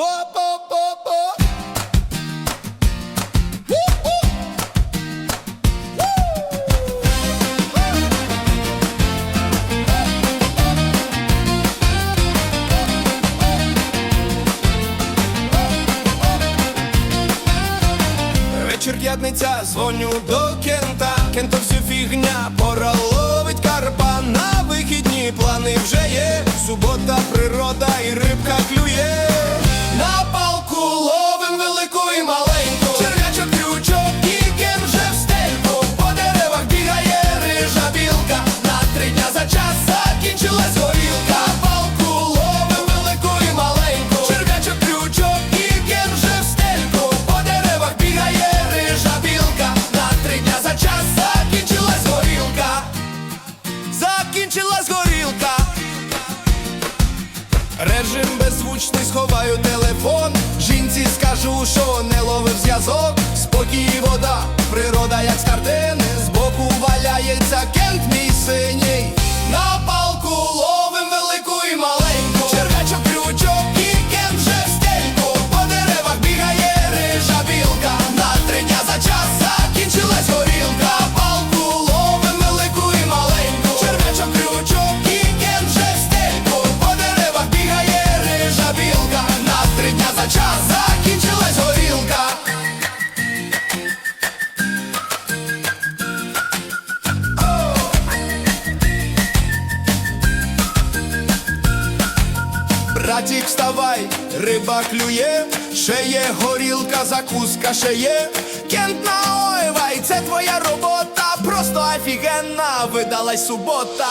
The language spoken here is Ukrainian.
Вечір п'ятниця, дзвоню до кента, кента всю фігня, пора ловить кара. Режим беззвучний, сховаю телефон. Жінці скажу, що не ловив зв'язок. Спокій, вода, природа, як з картини, з боку валяється. Братік, вставай, риба клює, ще є горілка, закуска ще є. Кент на ойвай, це твоя робота, просто офігенна видалась субота.